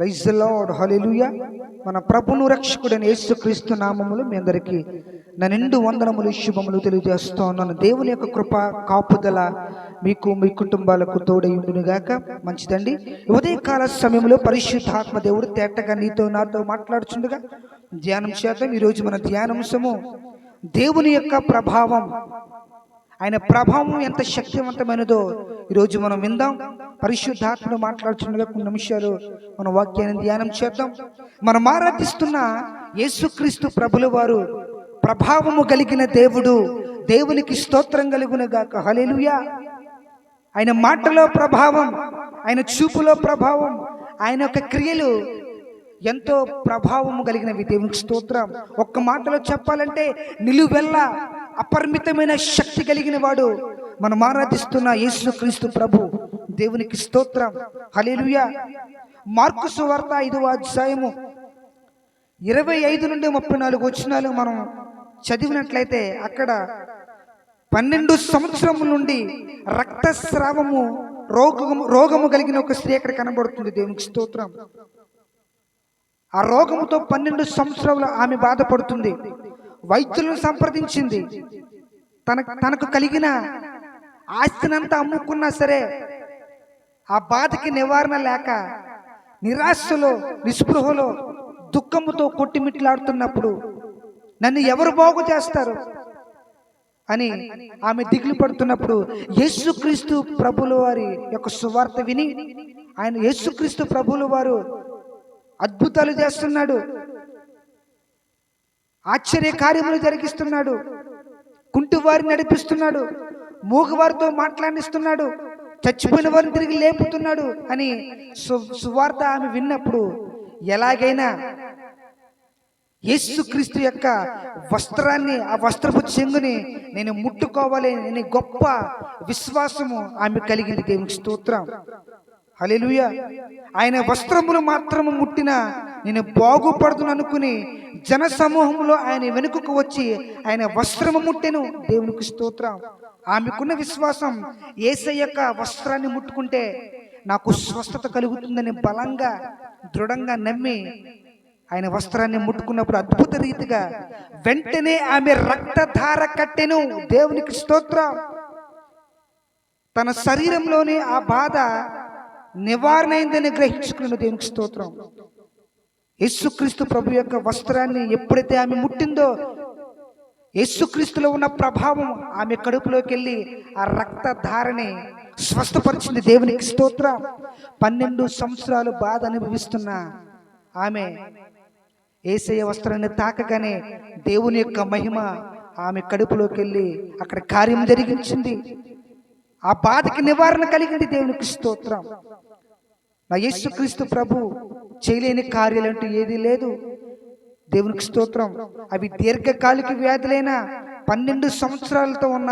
Praise lord హల్లెలూయా. మన ప్రభును రక్షకుడైన యేసుక్రీస్తు నామములు మీ అందరికీ నా నిండు వందనములు శుభములు తెలియజేస్తూ ఉన్నాను దేవుని యొక్క కృప కాపుదల మీకు మీ కుటుంబాలకు తోడయుండునుగాక మంచిదండి. ఉదయకాల సమయంలో పరిశుద్ధాత్మ దేవుడు తేటగా నీతో నాతో మాట్లాడుచుండగా ధ్యానం చేద్దాం. ఈరోజు మన ధ్యానాంశము దేవుని యొక్క ప్రభావం. ఆయన ప్రభావం ఎంత శక్తివంతమైనదో ఈరోజు మనం విందాం. పరిశుద్ధాత్మను మాట్లాడుతుండగా కొన్ని నిమిషాలు మన వాక్యాన్ని ధ్యానం చేద్దాం. మనం ఆరాధిస్తున్న యేసుక్రీస్తు ప్రభుల వారు ప్రభావము కలిగిన దేవుడు దేవునికి స్తోత్రం కలుగును గాక. హల్లెలూయా. ఆయన మాటలో ప్రభావం ఆయన చూపులో ప్రభావం ఆయన యొక్క క్రియలు ఎంతో ప్రభావము కలిగినవి. దేవునికి స్తోత్రం. ఒక్క మాటలో చెప్పాలంటే నిలువెల్ల అపరిమితమైన శక్తి కలిగిన వాడు. మనం ఆరాధిస్తున్న యేసుక్రీస్తు ప్రభు. దేవునికి స్తోత్రం. హలేలుయ మార్కు సువార్త ఐదవ అధ్యాయము. ఇరవై ఐదు నుండి ముప్పై నాలుగు వచ్చినాలు మనం చదివినట్లయితే అక్కడ పన్నెండు సంవత్సరముల నుండి రక్తస్రావము రోగము రోగము కలిగిన ఒక స్త్రీ అక్కడ కనబడుతుంది. దేవునికి స్తోత్రం. ఆ రోగముతో పన్నెండు సంవత్సరాలు ఆమె బాధపడుతుంది. వైద్యులను సంప్రదించింది. తన తనకు కలిగిన ఆస్తినంతా అమ్ముకున్నా సరే ఆ బాధకి నివారణ లేక నిరాశలో నిస్పృహలో దుఃఖముతో కొట్టిమిట్లాడుతున్నప్పుడు నన్ను ఎవరు బాగు చేస్తారు? అని ఆమె దిగులు పడుతున్నప్పుడు యేసుక్రీస్తు ప్రభుల వారి యొక్క సువార్త విని ఆయన యేసుక్రీస్తు ప్రభుల వారు అద్భుతాలు చేస్తున్నాడు. ఆశ్చర్య కార్యములు జరిగిస్తున్నాడు. కుంటివారిని నడిపిస్తున్నాడు. మూగవారితో మాట్లాడిస్తున్నాడు. చచ్చిపోయిన వారిని తిరిగి లేపుతున్నాడు అని సు- సువార్త ఆమె విన్నప్పుడు ఎలాగైనా యేసుక్రీస్తు యొక్క వస్త్రాన్ని ఆ వస్త్రపు చెంగుని నేను ముట్టుకోవాలి అనే గొప్ప విశ్వాసము ఆమె కలిగింది దేవునికి స్తోత్రం. హల్లెలూయా. ఆయన వస్త్రములు మాత్రము ముట్టిన నేను బాగుపడుతును అనుకుని జన సమూహంలో ఆయన వెనుకకు వచ్చి ఆయన వస్త్రము ముట్టెను. దేవునికి స్తోత్రం. ఆమెకున్న విశ్వాసం ఏసై యొక్క వస్త్రాన్ని ముట్టుకుంటే నాకు స్వస్థత కలుగుతుందని బలంగా దృఢంగా నమ్మి ఆయన వస్త్రాన్ని ముట్టుకున్నప్పుడు అద్భుత రీతిగా వెంటనే ఆమె రక్తధార కట్టెను. దేవునికి స్తోత్రం. తన శరీరంలోని ఆ బాధ నివారణ అయిందని గ్రహించుకున్న దేవునికి స్తోత్రం. యేసుక్రీస్తు ప్రభు యొక్క వస్త్రాన్ని ఎప్పుడైతే ఆమె ముట్టిందో యేసుక్రీస్తులో ఉన్న ప్రభావం ఆమె కడుపులోకి వెళ్ళి ఆ రక్తధారని స్వస్థపరిచింది దేవునికి స్తోత్రం. పన్నెండు సంవత్సరాలు బాధ అనుభవిస్తున్న ఆమె ఏసయ వస్త్రాన్ని తాకగానే దేవుని యొక్క మహిమ ఆమె కడుపులోకి వెళ్ళి అక్కడ కార్యం జరిగించింది. ఆ బాధకి నివారణ కలిగింది దేవునికి స్తోత్రం. నా యేసుక్రీస్తు ప్రభు చేయలేని కార్యాలంటూ ఏదీ లేదు. దేవునికి స్తోత్రం. అవి దీర్ఘకాలిక వ్యాధులైన పన్నెండు సంవత్సరాలతో ఉన్న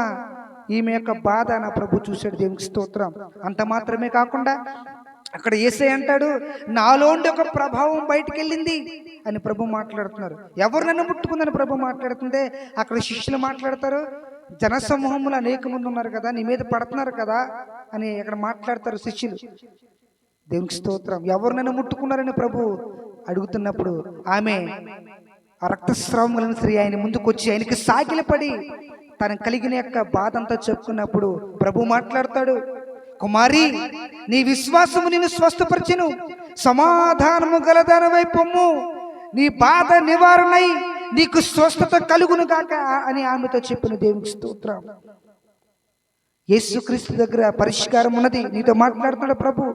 ఈమె యొక్క బాధ నా ప్రభు చూశాడు దేవునికి స్తోత్రం. అంత మాత్రమే కాకుండా అక్కడ ఏసై అంటాడు నాలోండి ఒక ప్రభావం బయటికి వెళ్ళింది అని ప్రభు మాట్లాడుతున్నారు. ఎవరు నన్ను ముట్టుకుందని ప్రభు మాట్లాడుతుంటే అక్కడ శిష్యులు మాట్లాడతారు జనసమూహములు అనేక మంది ఉన్నారు కదా నీ మీద పడుతున్నారు కదా అని అక్కడ మాట్లాడతారు శిష్యులు. దేవునికి స్తోత్రం. ఎవరు నన్ను ముట్టుకున్నారని ప్రభు అడుగుతున్నప్పుడు ఆమె ఆ రక్తస్రావం కలిగిన స్త్రీ ఆయన ముందుకు వచ్చి ఆయనకి సాగిలపడి తన కలిగిన యొక్క బాధ అంతా చెప్పుకున్నప్పుడు ప్రభు మాట్లాడతాడు కుమారి నీ విశ్వాసము నేను స్వస్థపరిచెను. సమాధానము గలదానవై పొమ్ము. నీ బాధ నివారణై నీకు స్వస్థత కలుగును గాక అని ఆమెతో చెప్పిన దేవునికి స్తోత్రం. యేసుక్రీస్తు దగ్గర పరిష్కారం ఉన్నది. నీతో మాట్లాడుతున్నాడు ప్రభు.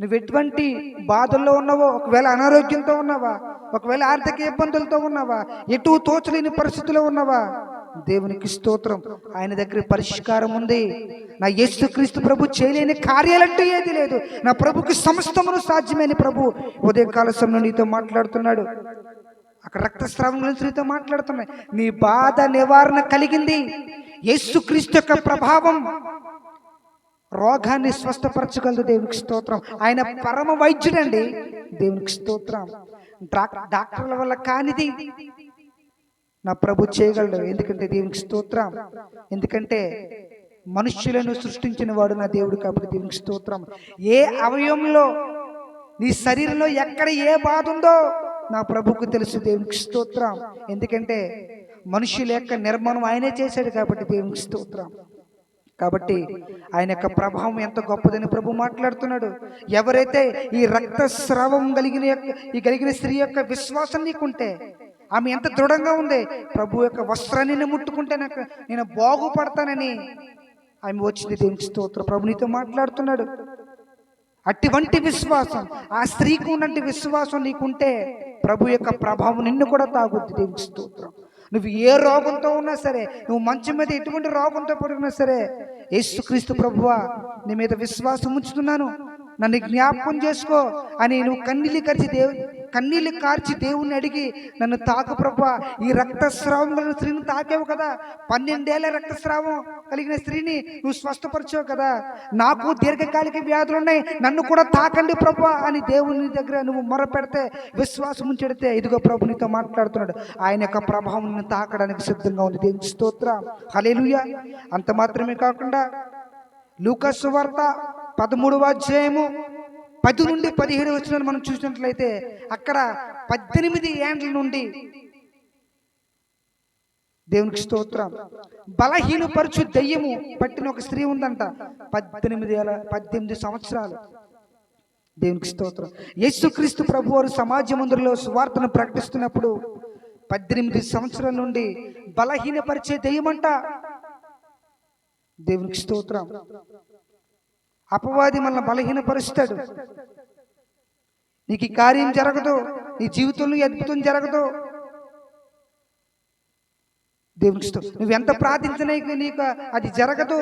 నువ్వు ఎటువంటి బాధల్లో ఉన్నావో ఒకవేళ అనారోగ్యంతో ఉన్నావా ఒకవేళ ఆర్థిక ఇబ్బందులతో ఉన్నావా ఎటు తోచలేని పరిస్థితిలో ఉన్నావా దేవునికి స్తోత్రం. ఆయన దగ్గర పరిష్కారం ఉంది. నా యేసు క్రీస్తు ప్రభు చేయలేని కార్యాలంటూ ఏది లేదు. నా ప్రభుకి సమస్తమును సాధ్యమైన ప్రభు ఉదయకాల సమయంలో నీతో మాట్లాడుతున్నాడు. అక్కడ రక్తస్రావం గురించి నీతో మాట్లాడుతున్నాయి. నీ బాధ నివారణ కలిగింది. యేసుక్రీస్తు యొక్క ప్రభావం రోగాన్ని స్వస్థపరచగలదు దేవునికి స్తోత్రం. ఆయన పరమ వైద్యుడండి. దేవునికి స్తోత్రం. డాక్టర్ల వల్ల కానిది. నా ప్రభు చేయగలడు. ఎందుకంటే దేవునికి స్తోత్రం. ఎందుకంటే మనుష్యులను సృష్టించిన వాడు నా దేవుడు కాబట్టి దేవునికి స్తోత్రం. ఏ అవయవంలో నీ శరీరంలో ఎక్కడ ఏ బాధ ఉందో నా ప్రభుకు తెలుసు దేవునికి స్తోత్రం. ఎందుకంటే మనుషుల యొక్క నిర్మాణం ఆయనే చేశాడు కాబట్టి దేవునికి స్తోత్రం. కాబట్టి ఆయన యొక్క ప్రభావం ఎంత గొప్పదని ప్రభు మాట్లాడుతున్నాడు. ఎవరైతే ఈ రక్తస్రావం కలిగిన యొక్క ఈ కలిగిన స్త్రీ యొక్క విశ్వాసం నీకుంటే ఆమె ఎంత దృఢంగా ఉంది. ప్రభు యొక్క వస్త్రాన్ని నేను ముట్టుకుంటే నాకు నేను బాగుపడతానని ఆమె వచ్చింది దేవునికి స్తోత్రం. ప్రభు నీతో మాట్లాడుతున్నాడు. అటువంటి విశ్వాసం ఆ స్త్రీకి ఉన్నట్టు విశ్వాసం నీకుంటే ప్రభు యొక్క ప్రభావం నిన్ను కూడా తాగుద్ది దేవునికి స్తోత్రం. నువ్వు ఏ రోగంతో ఉన్నా సరే నువ్వు మంచం మీద ఎటువంటి రోగంతో పడుకున్నా సరే యేసుక్రీస్తు ప్రభువా నీ మీద విశ్వాసం ఉంచుతున్నాను. నన్ను జ్ఞాపకం చేసుకో అని నువ్వు కన్నీళ్ళు కరిచి దేవుని కన్నీళ్ళు కార్చి దేవుణ్ణి అడిగి నన్ను తాకు ప్రభా ఈ రక్తస్రావం కలిగిన స్త్రీని తాకావు కదా. పన్నెండేళ్ళ రక్తస్రావం కలిగిన స్త్రీని నువ్వు స్వస్థపరిచావు కదా. నాకు దీర్ఘకాలిక వ్యాధులు ఉన్నాయి నన్ను కూడా తాకండి ప్రభా అని దేవుని దగ్గర నువ్వు మొర పెడితే విశ్వాసం ఉంచెడితే ఇదిగో ప్రభు నీతో మాట్లాడుతున్నాడు. ఆయన యొక్క ప్రభావం నిన్ను తాకడానికి సిద్ధంగా ఉంది. దేవుని స్తోత్ర. హలేలుయ అంత మాత్రమే కాకుండా లూకస్ వార్త పదమూడవ అధ్యాయము పది నుండి పదిహేడు వచ్చిన మనం చూసినట్లయితే అక్కడ పద్దెనిమిది ఏండ్ల నుండి దేవునికి స్తోత్రం బలహీనపరచు దయ్యము పట్టిన ఒక స్త్రీ ఉందంట. పద్దెనిమిది ఏళ్ళ పద్దెనిమిది సంవత్సరాలు. దేవునికి స్తోత్రం. యేసుక్రీస్తు ప్రభు వారు సమాజ మందిరంలో సువార్తను ప్రకటిస్తున్నప్పుడు పద్దెనిమిది సంవత్సరాల నుండి బలహీనపరిచే దెయ్యమంట. దేవునికి స్తోత్రం. అపవాది మనల్ని బలహీనపరుస్తాడు. నీకు ఈ కార్యం జరగదు నీ జీవితంలో అద్భుతం జరగదు. దేవునికి నువ్వు ఎంత ప్రార్థించినా నీకు అది జరగదు.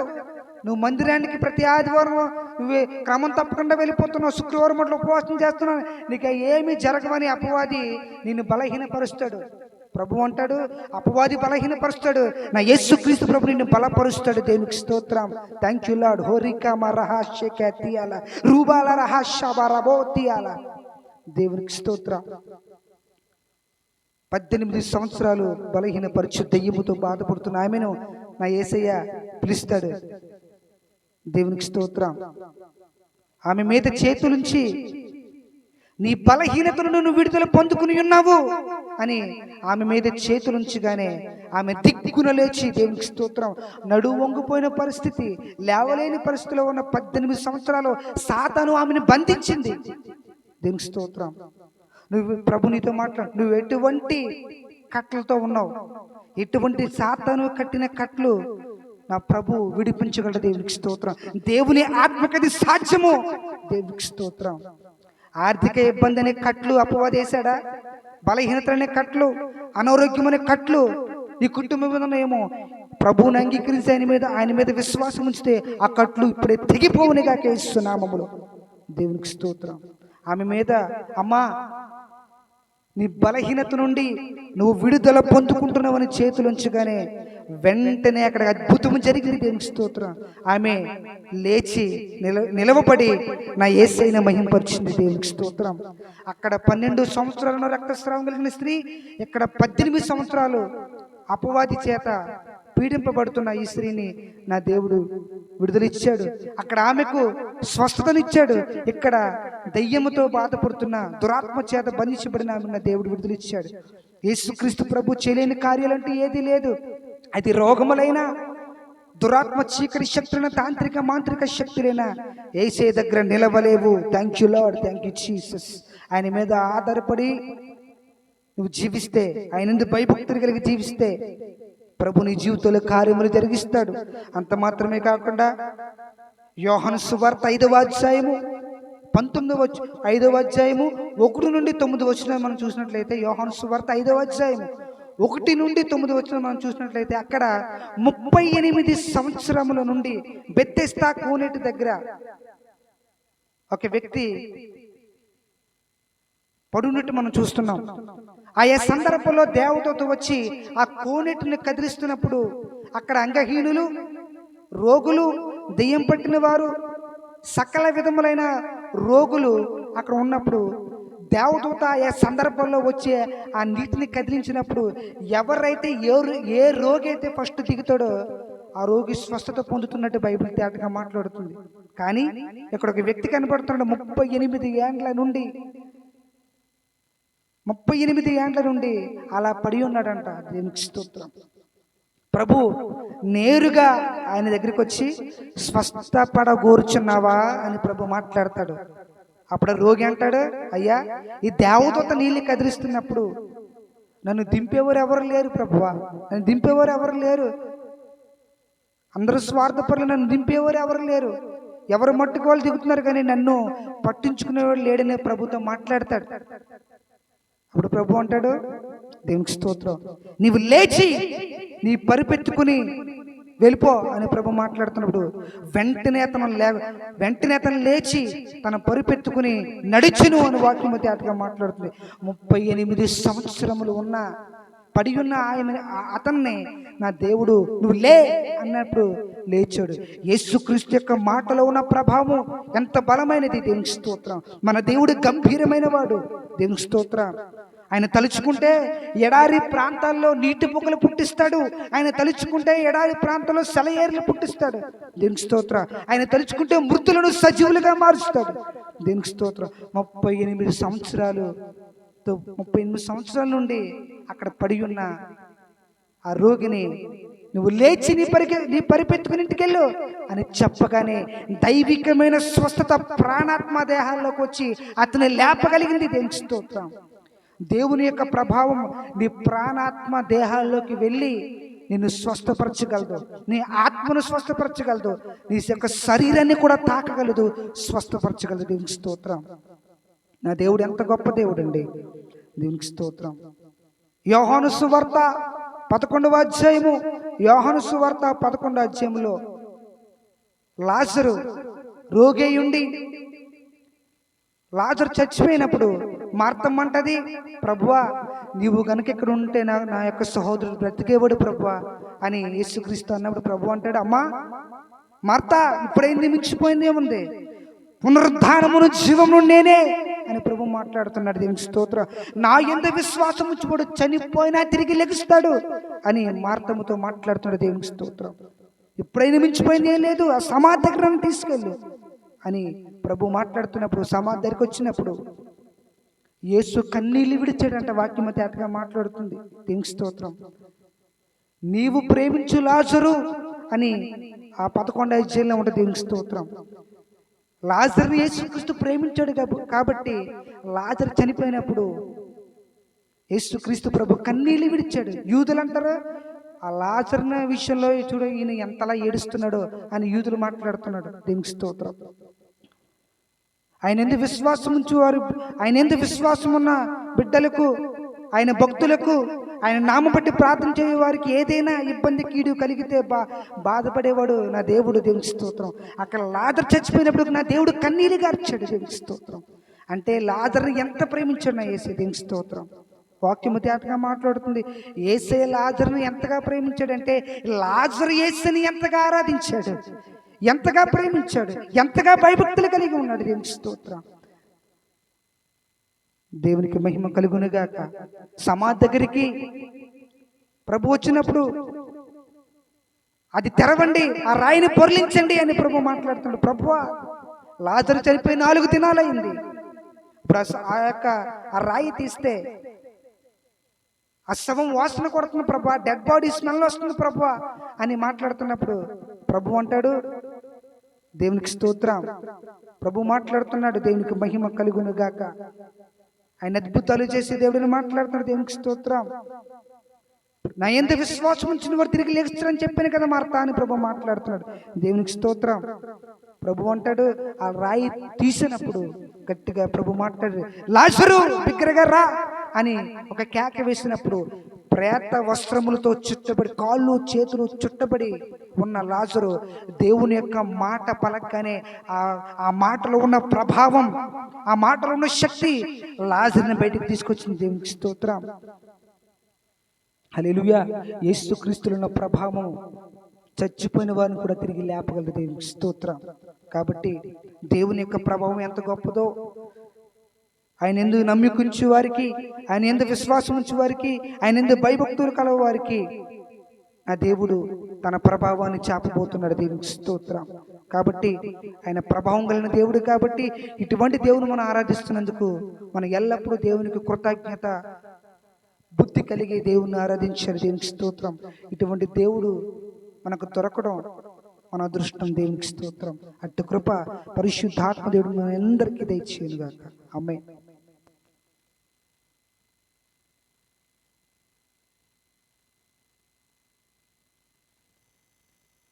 నువ్వు మందిరానికి ప్రతి ఆదివారం నువ్వు క్రమం తప్పకుండా వెళ్ళిపోతున్నావు శుక్రవారం అట్లా ఉపవాసం చేస్తున్నావు. నీకు ఏమీ జరగవని అపవాది నిన్ను బలహీనపరుస్తాడు. ప్రభు అంటాడు అపవాది బలహీనపరుస్తాడు. నా యేసు క్రీస్తు ప్రభు నిన్ను బలపరుస్తాడు. దేవునికి స్తోత్రం. థ్యాంక్ యూ లాడ్ హోరికా రహాస్య తీయాల రూబాల రహాస్య బరబో తీయాల దేవునికి స్తోత్రం. పద్దెనిమిది సంవత్సరాలు బలహీనపరచు దెయ్యముతో బాధపడుతున్న ఆమెను నా ఏసయ్య పిలుస్తాడు. దేవునికి స్తోత్రం. ఆమె మీద చేతులుంచి నీ బలహీనతను నువ్వు విడుదల పొందుకుని ఉన్నావు అని ఆమె మీద చేతులుంచగానే ఆమె దిక్కున లేచి దేవునికి స్తోత్రం. నడు వంగిపోయిన పరిస్థితి లేవలేని పరిస్థితిలో ఉన్న పద్దెనిమిది సంవత్సరాలు సాతాను ఆమెను బంధించింది. దేవునికి స్తోత్రం. నువ్వు ప్రభు నీతో మాట్లాడు నువ్వు ఎటువంటి కట్లతో ఉన్నావు? ఎటువంటి సాతాను కట్టిన కట్లు నా ప్రభు విడిపించగలడు దేవునికి స్తోత్రం. దేవుని ఆత్మకది సాధ్యము. దేవునికి స్తోత్రం. ఆర్థిక ఇబ్బంది అనే కట్లు అపవాదేశాడా? బలహీనత అనే కట్లు అనారోగ్యం అనే కట్లు. నీ కుటుంబం మీద ఏమో ప్రభువుని అంగీకరించి ఆయన మీద ఆయన మీద విశ్వాసం ఉంచితే ఆ కట్లు ఇప్పుడే తెగిపోవునిగా కేస్తున్నామములు దేవునికి స్తోత్రం. ఆమె మీద అమ్మా నీ బలహీనత నుండి నువ్వు విడుదల పొందుకుంటున్నావని చేతులుంచగానే వెంటనే అక్కడ అద్భుతం జరిగింది. దేవుని స్తోత్రం. ఆమె లేచి నిల నిలవబడి నా ఏసైన మహింపరిచింది. దేవునికి స్తోత్రం. అక్కడ పన్నెండు సంవత్సరాలను రక్తస్రావం కలిగిన స్త్రీ ఇక్కడ పద్దెనిమిది సంవత్సరాలు అపవాది చేత పీడింపబడుతున్న ఈ స్త్రీని నా దేవుడు విడుదలిచ్చాడు అక్కడ ఆమెకు స్వస్థతనిచ్చాడు. ఇక్కడ దయ్యముతో బాధపడుతున్న దురాత్మ చేత బంధించబడిన ఆమె దేవుడు విడుదలిచ్చాడు యేసుక్రీస్తు ప్రభు చేయలేని కార్యాలంటూ ఏదీ లేదు. అది రోగములైనా దురాత్మ చీకటి శక్తులైన తాంత్రిక మాంత్రిక శక్తులైనా ఏసే దగ్గర నిలవలేవు. Thank you lord thank you Jesus ఆయన మీద ఆధారపడి నువ్వు జీవిస్తే ఆయన భయభక్తులు కలిగి జీవిస్తే ప్రభు నీ జీవితంలో కార్యములు జరిగిస్తాడు. అంత మాత్రమే కాకుండా యోహన్ సువార్త ఐదవ అధ్యాయము పంతొమ్మిదవ ఐదవ అధ్యాయము ఒకటి నుండి తొమ్మిది వచ్చిన మనం చూసినట్లయితే యోహన్ సువార్త ఐదవ అధ్యాయము ఒకటి నుండి తొమ్మిది వచ్చిన మనం చూసినట్లయితే అక్కడ ముప్పై ఎనిమిది సంవత్సరముల నుండి బెత్తెస్తా కోనేటి దగ్గర ఒక వ్యక్తి పడున్నట్టు మనం చూస్తున్నాం. ఆయా సందర్భంలో దేవతతో వచ్చి ఆ కోనేటిని కదిలిస్తున్నప్పుడు అక్కడ అంగహీనులు రోగులు దెయ్యం పట్టిన వారు సకల విధములైన రోగులు అక్కడ ఉన్నప్పుడు దేవదూత ఆయా సందర్భంలో వచ్చి ఆ నీటిని కదిలించినప్పుడు ఎవరైతే ఏ ఏ రోగి అయితే ఫస్ట్ దిగుతాడో ఆ రోగి స్వస్థత పొందుతున్నట్టు బైబిల్ తేటగా మాట్లాడుతుంది. కానీ ఇక్కడ ఒక వ్యక్తి కనబడుతున్నాడు ముప్పై ఎనిమిది ఏండ్ల నుండి ముప్పై ఎనిమిది ఏండ్ల నుండి అలా పడి ఉన్నాడంట. దేవునికి స్తోత్రం. ప్రభు నేరుగా ఆయన దగ్గరికి వచ్చి స్వస్థపడగూర్చున్నావా? అని ప్రభు మాట్లాడతాడు. అప్పుడు రోగి అంటాడు అయ్యా ఈ దేవదూత నీళ్ళు కదిలిస్తున్నప్పుడు నన్ను దింపేవారు ఎవరు లేరు ప్రభువా. నన్ను దింపేవారు ఎవరు లేరు. అందరూ స్వార్థపరులు నన్ను దింపేవారు ఎవరు లేరు. ఎవరు మట్టుకు వాళ్ళు దిగుతున్నారు కానీ నన్ను పట్టించుకునేవాడు లేడనే ప్రభుతో మాట్లాడతాడు. అప్పుడు ప్రభు అంటాడు? దేవునికి స్తోత్రం. నీవు లేచి నీ పరిపెత్తుకుని వెళ్ళిపో అని ప్రభు మాట్లాడుతున్నప్పుడు వెంటనే అతను లే వెంటనే అతను లేచి తన పరిపెత్తుకుని నడిచును అని వాక్యం తేటగా మాట్లాడుతుంది. ముప్పై ఎనిమిది సంవత్సరములు ఉన్న పడి ఉన్న ఆయన అతన్ని నా దేవుడు నువ్వు లే అన్నప్పుడు లేచాడు. యేసుక్రీస్తు యొక్క మాటలో ఉన్న ప్రభావం ఎంత బలమైనది? దేవుని స్తోత్రం. మన దేవుడు గంభీరమైన వాడు. దేవుని స్తోత్రం. ఆయన తలుచుకుంటే ఎడారి ప్రాంతాల్లో నీటి పొగలు పుట్టిస్తాడు. ఆయన తలుచుకుంటే ఎడారి ప్రాంతంలో సెలయేర్లు పుట్టిస్తాడు. దీనికి స్తోత్ర. ఆయన తలుచుకుంటే మృతులను సజీవులుగా మారుస్తాడు. దీనికి స్తోత్ర. ముప్పై ఎనిమిది సంవత్సరాలు ముప్పై ఎనిమిది సంవత్సరాల నుండి అక్కడ పడి ఉన్న ఆ రోగిని నువ్వు లేచి నీ పరిగె నీ పరిపెత్తుకుని ఇంటికెళ్ళు అని చెప్పగానే దైవికమైన స్వస్థత ప్రాణాత్మ దేహాల్లోకి వచ్చి అతని లేపగలిగింది దేనికి స్తోత్రం. దేవుని యొక్క ప్రభావం నీ ప్రాణాత్మ దేహాల్లోకి వెళ్ళి నిన్ను స్వస్థపరచగలదు. నీ ఆత్మను స్వస్థపరచగలదు. నీ యొక్క శరీరాన్ని కూడా తాకగలదు. స్వస్థపరచగలదు. దేవునికి స్తోత్రం. నా దేవుడు ఎంత గొప్ప దేవుడు అండి దేవునికి స్తోత్రం. యోహాను సువార్త పదకొండవ అధ్యాయము. యోహాను సువార్త పదకొండవ అధ్యాయంలో లాజరు రోగేయుండి లాజరు చచ్చిపోయినప్పుడు మార్తమ్మంటది. ప్రభువా నీవు గనుక ఇక్కడ ఉంటే నా నా యొక్క సహోదరుడు బ్రతికేవాడు ప్రభువా అని యేసుక్రీస్తు అన్నప్పుడు ప్రభు అంటాడు అమ్మా మార్త ఇప్పుడైంది మించిపోయింది ఏముంది? పునరుద్ధానమును జీవమును నేనే అని ప్రభు మాట్లాడుతున్నాడు. దేవుని స్తోత్రం. నా ఎంత విశ్వాసం ఉంచుకోడు చనిపోయినా తిరిగి లెగుస్తాడు అని మార్తముతో మాట్లాడుతున్నాడు దేవునికి స్తోత్రం. ఎప్పుడైనా మించిపోయింది ఏం లేదు ఆ సమాధి దగ్గర నన్ను తీసుకెళ్ళు అని ప్రభు మాట్లాడుతున్నప్పుడు సమాధి దగ్గరికి వచ్చినప్పుడు యేసు కన్నీళ్ళు విడిచాడంట వాక్యమ తేటగా మాట్లాడుతుంది. దేవునికి స్తోత్రం. నీవు ప్రేమించు లాజరు అని ఆ పదకొండు అధ్యాయంలో ఉంటుంది దేవునికి స్తోత్రం. లాజర్ని యేసుక్రీస్తు ప్రేమించాడు కాబట్టి లాజర్ చనిపోయినప్పుడు యేసుక్రీస్తు ప్రభు కన్నీళ్ళు విడిచాడు. యూదులు అంటారు ఆ లాజర్న విషయంలో చూడు ఈయన ఎంతలా ఏడుస్తున్నాడో అని యూదులు మాట్లాడుతున్నాడు. దేవునికి స్తోత్రం. ఆయన ఎందు విశ్వాసం ఉంచు వారు ఆయన ఎందు విశ్వాసం ఉన్న బిడ్డలకు ఆయన భక్తులకు ఆయన నామం బట్టి ప్రార్థన చేయ వారికి ఏదైనా ఇబ్బంది కీడు కలిగితే బా బాధపడేవాడు నా దేవుడు దేవుని స్తోత్రం. అక్కడ లాదర్ చచ్చిపోయినప్పుడు నా దేవుడు కన్నీరు గార్చాడు దేవుని స్తోత్రం. అంటే లాజర్ని ఎంత ప్రేమించాడు నా ఏసే దేవుని స్తోత్రం. వాక్యము తేటగా మాట్లాడుతుంది. ఏసే లాజర్ని ఎంతగా ప్రేమించాడంటే లాజర్ ఏసని ఎంతగా ఆరాధించాడు. ఎంతగా ప్రేమించాడు ఎంతగా భయభక్తులు కలిగి ఉన్నాడు దేవుని స్తోత్రం. దేవునికి మహిమ కలుగునుగాక. సమాధి దగ్గరికి ప్రభు వచ్చినప్పుడు అది తెరవండి ఆ రాయిని పొరలించండి అని ప్రభు మాట్లాడుతున్నాడు ప్రభు లాజరు చనిపోయి నాలుగు దినాలైంది ఇప్పుడు ఆ ఆ యొక్క ఆ రాయి తీస్తే ఆ శవం వాసన కొడుతుంది ప్రభా డెడ్ బాడీ స్మెల్ వస్తుంది ప్రభా అని మాట్లాడుతున్నప్పుడు ప్రభు అంటాడు? దేవునికి స్తోత్రం. ప్రభు మాట్లాడుతున్నాడు దేవునికి మహిమ కలుగును గాక. ఆయన అద్భుతాలు చేసి దేవుడిని మాట్లాడుతున్నాడు దేవునికి స్తోత్రం. నా ఎంత విశ్వాసం ఉంచిన వారు తిరిగి లేస్తారని చెప్పాను కదా మార్తా అని ప్రభు మాట్లాడుతున్నాడు. దేవునికి స్తోత్రం. ప్రభు అంటాడు ఆ రాయి తీసినప్పుడు గట్టిగా ప్రభు మాట్లాడు. లాసరు బిగ్గరగా రా. అని ఒక కేక వేసినప్పుడు ప్రేత వస్త్రములతో చుట్టబడి కాళ్ళు చేతులు చుట్టబడి ఉన్న లాజరు దేవుని యొక్క మాట పలకగానే ఆ మాటలో ఉన్న ప్రభావం ఆ మాటలో ఉన్న శక్తి లాజర్ని బయటికి తీసుకొచ్చింది దేవునికి స్తోత్రం. హల్లెలూయా. యేసు ఉన్న ప్రభావం చచ్చిపోయిన వారిని కూడా తిరిగి లేపగలదు దేవునికి స్తోత్రం. కాబట్టి దేవుని యొక్క ప్రభావం ఎంత గొప్పదో ఆయన ఎందుకు నమ్మికుంచు వారికి ఆయన ఎందుకు విశ్వాసం ఉంచు వారికి ఆయన ఎందుకు భయభక్తులు కలవ వారికి ఆ దేవుడు తన ప్రభావాన్ని చాపబోతున్నాడు దేవునికి స్తోత్రం. కాబట్టి ఆయన ప్రభావం కలిగిన దేవుడు కాబట్టి ఇటువంటి దేవుని మనం ఆరాధిస్తున్నందుకు మనం ఎల్లప్పుడూ దేవునికి కృతజ్ఞత బుద్ధి కలిగి దేవుని ఆరాధించారు దేవునికి స్తోత్రం. ఇటువంటి దేవుడు మనకు దొరకడం మన అదృష్టం దేవునికి స్తోత్రం. అట్టి కృప పరిశుద్ధాత్మ దేవుడు మన అందరికీ దయచేయను గాక అమ్మాయి